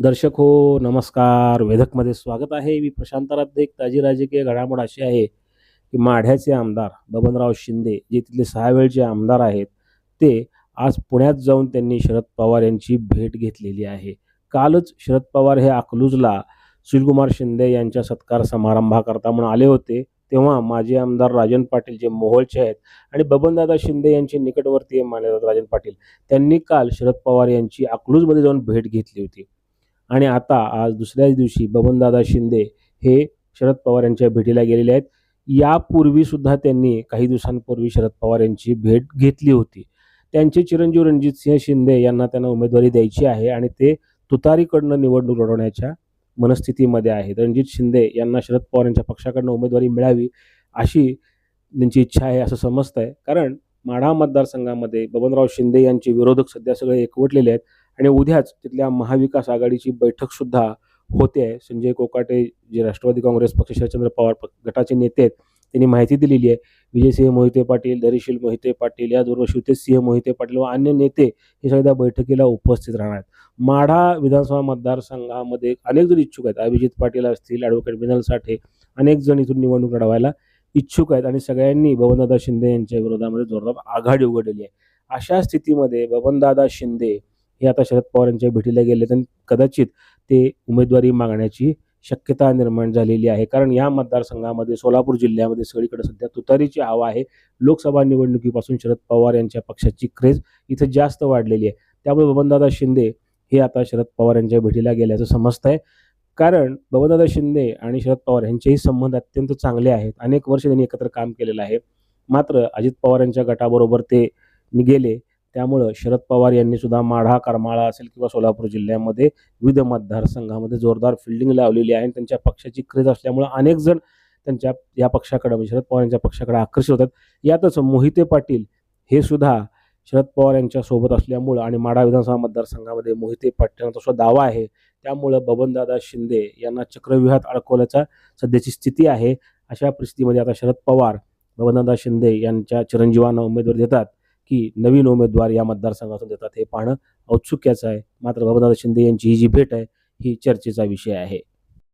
दर्शक हो नमस्कार. वेधकमध्ये स्वागत आहे. मी प्रशांतराध्ये एक ताजी राजकीय घडामोड अशी आहे की माढ्याचे आमदार बबनराव शिंदे जे तिथले सहा वेळचे आमदार आहेत ते आज पुण्यात जाऊन त्यांनी शरद पवार यांची भेट घेतलेली आहे. कालच शरद पवार हे अकलूजला सुशीलकुमार शिंदे यांच्या सत्कार समारंभाकरता म्हणून आले होते. तेव्हा माजी आमदार राजन पाटील जे मोहोळचे आहेत आणि बबनदादा शिंदे यांचे निकटवर्तीय मानले जातात राजन पाटील त्यांनी काल शरद पवार यांची अकलूजमध्ये जाऊन भेट घेतली होती. आणि आता आज दुसऱ्याच दिवशी बबनदादा शिंदे हे शरद पवार यांच्या भेटीला गेलेले आहेत. यापूर्वी सुद्धा त्यांनी काही दिवसांपूर्वी शरद पवार यांची भेट घेतली होती. त्यांचे चिरंजीव रणजितसिंह शिंदे यांना त्यांना उमेदवारी द्यायची आहे आणि ते तुतारीकडनं निवडणूक लढवण्याच्या मनस्थितीमध्ये आहेत. रणजित शिंदे यांना शरद पवार यांच्या पक्षाकडनं उमेदवारी मिळावी अशी त्यांची इच्छा आहे असं समजतं आहे कारण माढा मतदारसंघामध्ये बबनराव शिंदे यांचे विरोधक सध्या सगळे एकवटलेले आहेत. आणि उद्याच तिथल्या महाविकास आघाडीची बैठक सुद्धा होते आहे. संजय कोकाटे जे राष्ट्रवादी काँग्रेस पक्ष शरदचंद्र पवार गटाचे नेते आहेत त्यांनी माहिती दिलेली आहे. विजयसिंह मोहिते पाटील धैर्यशील मोहिते पाटील याचबरोबर शिवतेजसिंह मोहिते पाटील व अन्य नेते हे सगळ्या बैठकीला उपस्थित राहणार आहेत. माढा विधानसभा मतदारसंघामध्ये अनेक जण इच्छुक आहेत. अभिजित पाटील असतील ॲडव्होकेट विनल साठे अनेक जण इथून निवडणूक लढवायला इच्छुक आहेत आणि सगळ्यांनी बबनदादा शिंदे यांच्या विरोधामध्ये जोरदार आघाडी उघडलेली आहे. अशा स्थितीमध्ये बबनदादा शिंदे हे आता शरद पवार यांच्या भेटीला गेले आणि कदाचित ते उमेदवारी मागण्याची शक्यता निर्माण झालेली आहे. कारण या मतदारसंघामध्ये सोलापूर जिल्ह्यामध्ये सगळीकडे सध्या तुतारीची हवा आहे. लोकसभा निवडणुकीपासून शरद पवार यांच्या पक्षाची क्रेज इथं जास्त वाढलेली आहे. त्यामुळे बबनदादा शिंदे हे आता शरद पवार यांच्या भेटीला गेल्याचं समजत आहे कारण बबनदादा शिंदे आणि शरद पवार यांचेही संबंध अत्यंत चांगले आहेत. अनेक वर्ष त्यांनी एकत्र काम केलेलं आहे. मात्र अजित पवार यांच्या गटाबरोबर ते गेले त्यामुळं शरद पवार यांनी सुद्धा माढा करमाळा असेल किंवा सोलापूर जिल्ह्यामध्ये विविध मतदारसंघामध्ये जोरदार फिल्डिंग लावलेली आहे आणि त्यांच्या पक्षाची क्रेज असल्यामुळं अनेक जण त्यांच्या या पक्षाकडं म्हणजे शरद पवार यांच्या पक्षाकडे आकर्षित होतात. यातच मोहिते पाटील हे सुद्धा शरद पवार यांच्या सोबत असल्यामुळं आणि माढा विधानसभा मतदारसंघामध्ये मोहिते पाटलांचा सुद्धा दावा आहे. त्यामुळं बबनदादा शिंदे यांना चक्रव्यूहात अडकवल्याचा सध्याची स्थिती आहे. अशा परिस्थितीमध्ये आता शरद पवार बबनदादा शिंदे यांच्या चिरंजीवांना उमेदवारी देतात. की नवीन उमेदवार या मतदारसंघातून देतात हे पाहणं औत्सुक्याचं आहे. मात्र बबनदादा शिंदे यांची ही जी भेट आहे ही चर्चेचा विषय आहे.